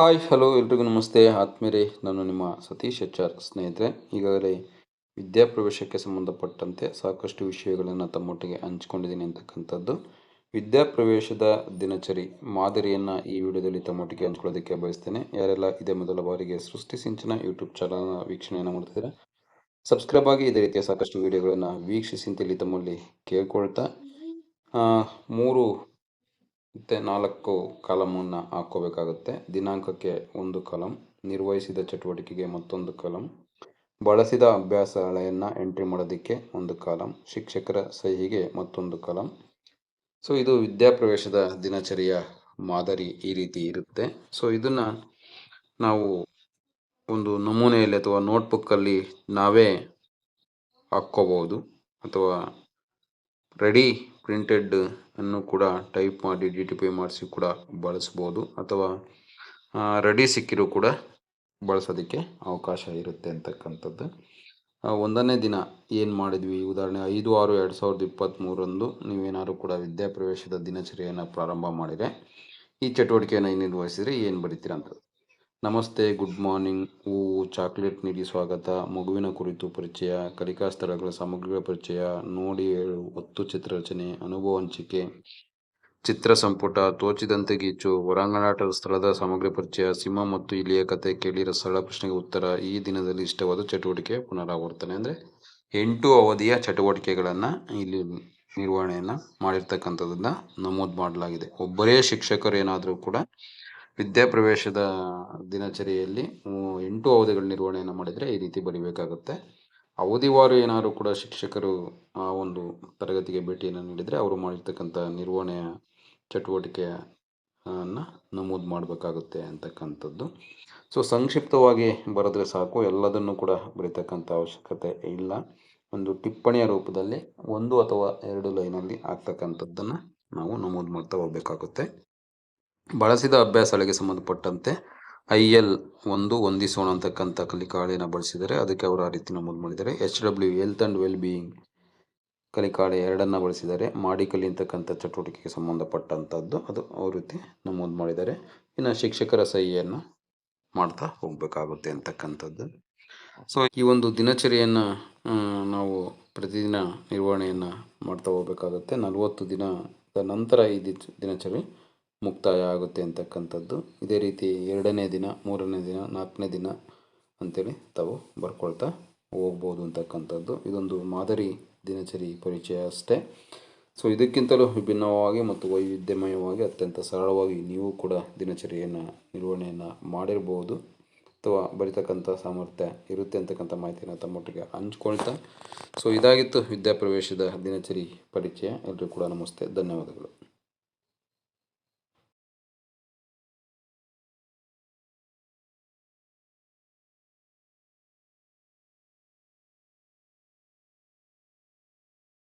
Hi, hello ಎಲ್ರಿಗೂ ನಮಸ್ತೆ. ಆತ್ಮೀಯರೇ, ನಾನು ನಿಮ್ಮ ಸತೀಶ್ ಎಚ್ ಆರ್ ಸ್ನೇಹಿತರೆ. ಈಗಾಗಲೇ ವಿದ್ಯಾಪ್ರವೇಶಕ್ಕೆ ಸಂಬಂಧಪಟ್ಟಂತೆ ಸಾಕಷ್ಟು ವಿಷಯಗಳನ್ನು ತಮ್ಮೊಟ್ಟಿಗೆ ಹಂಚ್ಕೊಂಡಿದ್ದೀನಿ ಅಂತಕ್ಕಂಥದ್ದು. ವಿದ್ಯಾಪ್ರವೇಶದ ದಿನಚರಿ ಮಾದರಿಯನ್ನು ಈ ವಿಡಿಯೋದಲ್ಲಿ ತಮ್ಮೊಟ್ಟಿಗೆ ಹಂಚ್ಕೊಳ್ಳೋದಕ್ಕೆ ಬಯಸ್ತೇನೆ. ಯಾರೆಲ್ಲ ಇದೇ ಮೊದಲ ಬಾರಿಗೆ ಸೃಷ್ಟಿ ಸಿಂಚನ ಯೂಟ್ಯೂಬ್ ಚಾನಲ್ನ ವೀಕ್ಷಣೆಯನ್ನು ಮಾಡ್ತಿದ್ದೀರ, ಸಬ್ಸ್ಕ್ರೈಬ್ ಆಗಿ ಇದೇ ರೀತಿಯ ಸಾಕಷ್ಟು ವಿಡಿಯೋಗಳನ್ನು ವೀಕ್ಷಿಸಿ ಅಂತೇಳಿ ತಮ್ಮಲ್ಲಿ ಕೇಳ್ಕೊಳ್ತಾ ಮೂರು ಮತ್ತು ನಾಲ್ಕು ಕಾಲಮನ್ನು ಹಾಕೋಬೇಕಾಗುತ್ತೆ. ದಿನಾಂಕಕ್ಕೆ ಒಂದು ಕಾಲಮ್ ನಿರ್ವಹಿಸಿದ ಚಟುವಟಿಕೆಗೆ ಮತ್ತೊಂದು ಕಾಲಮ್ ಬಳಸಿದ ಅಭ್ಯಾಸ ಹಳೆಯನ್ನು ಎಂಟ್ರಿ ಮಾಡೋದಕ್ಕೆ ಒಂದು ಕಾಲಮ್ ಶಿಕ್ಷಕರ ಸಹಿಗೆ ಮತ್ತೊಂದು ಕಾಲಂ. ಸೊ ಇದು ವಿದ್ಯಾಪ್ರವೇಶದ ದಿನಚರಿಯ ಮಾದರಿ ಈ ರೀತಿ ಇರುತ್ತೆ. ಸೊ ಇದನ್ನು ನಾವು ಒಂದು ನಮೂನೆಯಲ್ಲಿ ಅಥವಾ ನೋಟ್ಬುಕ್ಕಲ್ಲಿ ನಾವೇ ಹಾಕ್ಕೋಬಹುದು ಅಥವಾ ರೆಡಿ ಪ್ರಿಂಟೆಡ್ ಅನ್ನು ಕೂಡ ಟೈಪ್ ಮಾಡಿ ಡಿ ಟಿ ಪಿ ಮಾಡಿಸಿ ಕೂಡ ಬಳಸ್ಬೋದು. ಅಥವಾ ರೆಡಿ ಸಿಕ್ಕಿರೂ ಕೂಡ ಬಳಸೋದಕ್ಕೆ ಅವಕಾಶ ಇರುತ್ತೆ ಅಂತಕ್ಕಂಥದ್ದು. ಒಂದನೇ ದಿನ ಏನು ಮಾಡಿದ್ವಿ? ಉದಾಹರಣೆ, ಐದು, ಆರು, ಎರಡು ಸಾವಿರದ ಇಪ್ಪತ್ತ್ಮೂರರಂದು ನೀವೇನಾದ್ರು ಕೂಡ ವಿದ್ಯಾಪ್ರವೇಶದ ದಿನಚರಿಯನ್ನು ಪ್ರಾರಂಭ ಮಾಡಿದರೆ, ಈ ಚಟುವಟಿಕೆಯನ್ನು ನಿರ್ವಹಿಸಿದರೆ ಏನು ಬರೀತೀರ ಅಂತ. ನಮಸ್ತೆ, ಗುಡ್ ಮಾರ್ನಿಂಗ್. ಹೂವು ಚಾಕ್ಲೇಟ್ ನೀಡಿ ಸ್ವಾಗತ. ಮಗುವಿನ ಕುರಿತು ಪರಿಚಯ, ಕಲಿಕಾ ಸ್ಥಳಗಳ ಸಾಮಗ್ರಿಗಳ ಪರಿಚಯ, ನೋಡಿ ಒತ್ತು ಚಿತ್ರರಚನೆ ಅನುಭವ ಹಂಚಿಕೆ. ಚಿತ್ರ ಸಂಪುಟ, ತೋಚಿದಂತೆ ಗೀಚು ಹೊರಾಂಗಣಾಟದ ಸ್ಥಳದ ಸಾಮಗ್ರಿ ಪರಿಚಯ ಸಿಂಹ ಮತ್ತು ಇಲಿಯ ಕತೆ ಕೇಳಿರೋ ಸ್ಥಳ ಪ್ರಶ್ನೆಗೆ ಉತ್ತರ, ಈ ದಿನದಲ್ಲಿ ಇಷ್ಟವಾದ ಚಟುವಟಿಕೆ ಪುನರಾವರ್ತನೆ ಅಂದರೆ ಎಂಟು ಅವಧಿಯ ಚಟುವಟಿಕೆಗಳನ್ನು ಇಲ್ಲಿ ನಿರ್ವಹಣೆಯನ್ನು ಮಾಡಿರ್ತಕ್ಕಂಥದ್ದನ್ನು ನಮೂದು ಮಾಡಲಾಗಿದೆ. ಒಬ್ಬರೇ ಶಿಕ್ಷಕರು ಏನಾದರೂ ಕೂಡ ವಿದ್ಯಾಪ್ರವೇಶದ ದಿನಚರಿಯಲ್ಲಿ ಎಂಟು ಅವಧಿಗಳ ನಿರ್ವಹಣೆಯನ್ನು ಮಾಡಿದರೆ ಈ ರೀತಿ ಬರಿಬೇಕಾಗುತ್ತೆ. ಅವಧಿವಾರು ಏನಾದರೂ ಕೂಡ ಶಿಕ್ಷಕರು, ಆ, ಒಂದು ತರಗತಿಗೆ ಭೇಟಿಯನ್ನು ನೀಡಿದರೆ ಅವರು ಮಾಡಿರ್ತಕ್ಕಂಥ ನಿರ್ವಹಣೆಯ ಚಟುವಟಿಕೆಯನ್ನು ನಮೂದು ಮಾಡಬೇಕಾಗುತ್ತೆ ಅಂತಕ್ಕಂಥದ್ದು. ಸೊ ಸಂಕ್ಷಿಪ್ತವಾಗಿ ಬರೆದ್ರೆ ಸಾಕು. ಎಲ್ಲದನ್ನು ಕೂಡ ಬರೀತಕ್ಕಂಥ ಅವಶ್ಯಕತೆ ಇಲ್ಲ. ಒಂದು ಟಿಪ್ಪಣಿಯ ರೂಪದಲ್ಲಿ ಒಂದು ಅಥವಾ ಎರಡು ಲೈನಲ್ಲಿ ಆಗ್ತಕ್ಕಂಥದ್ದನ್ನು ನಾವು ನಮೂದು ಮಾಡ್ತಾ ಹೋಗಬೇಕಾಗುತ್ತೆ. ಬಳಸಿದ ಅಭ್ಯಾಸಗಳಿಗೆ ಸಂಬಂಧಪಟ್ಟಂತೆ ಐ ಎಲ್ ಒಂದು ಹೊಂದಿಸೋಣ ಅಂತಕ್ಕಂಥ ಕಲಿಕಾಳೆಯನ್ನು ಬಳಸಿದರೆ ಅದಕ್ಕೆ ಅವರು ಆ ರೀತಿ ನಮೂದು ಮಾಡಿದ್ದಾರೆ. H W health and well being ಕಲಿಕಾಳೆ ಎರಡನ್ನು ಬಳಸಿದ್ದಾರೆ ಮಾಡಿ ಕಲಿ ಅಂತಕ್ಕಂಥ ಚಟುವಟಿಕೆಗೆ ಸಂಬಂಧಪಟ್ಟಂಥದ್ದು ಅದು ಅವ್ರ ರೀತಿ ನಮೂದು ಮಾಡಿದ್ದಾರೆ. ಇನ್ನು ಶಿಕ್ಷಕರ ಸಹಿಯನ್ನು ಮಾಡ್ತಾ ಹೋಗಬೇಕಾಗುತ್ತೆ ಅಂತಕ್ಕಂಥದ್ದು. ಸೊ ಈ ಒಂದು ದಿನಚರಿಯನ್ನು ನಾವು ಪ್ರತಿದಿನ ನಿರ್ವಹಣೆಯನ್ನು ಮಾಡ್ತಾ ಹೋಗಬೇಕಾಗುತ್ತೆ. ನಲವತ್ತು ದಿನದ ನಂತರ ಈ ದಿನಚರಿ ಮುಕ್ತಾಯ ಆಗುತ್ತೆ ಅಂತಕ್ಕಂಥದ್ದು. ಇದೇ ರೀತಿ ಎರಡನೇ ದಿನ, ಮೂರನೇ ದಿನ, ನಾಲ್ಕನೇ ದಿನ ಅಂತೇಳಿ ತಾವು ಬರ್ಕೊಳ್ತಾ ಹೋಗ್ಬೋದು ಅಂತಕ್ಕಂಥದ್ದು. ಇದೊಂದು ಮಾದರಿ ದಿನಚರಿ ಪರಿಚಯ ಅಷ್ಟೇ. ಸೊ ಇದಕ್ಕಿಂತಲೂ ವಿಭಿನ್ನವಾಗಿ ಮತ್ತು ವೈವಿಧ್ಯಮಯವಾಗಿ, ಅತ್ಯಂತ ಸರಳವಾಗಿ ನೀವು ಕೂಡ ದಿನಚರಿಯನ್ನು, ನಿರ್ವಹಣೆಯನ್ನು ಮಾಡಿರ್ಬೋದು. ಅಥವಾ ಬರಿತಕ್ಕಂಥ ಸಾಮರ್ಥ್ಯ ಇರುತ್ತೆ ಅಂತಕ್ಕಂಥ ಮಾಹಿತಿಯನ್ನು ತಮ್ಮೊಟ್ಟಿಗೆ ಹಂಚ್ಕೊಳ್ತಾ. ಸೊ ಇದಾಗಿತ್ತು ವಿದ್ಯಾಪ್ರವೇಶದ ದಿನಚರಿ ಪರಿಚಯ. ಎಲ್ಲರೂ ಕೂಡ ನಮಸ್ತೆ. ಧನ್ಯವಾದಗಳು.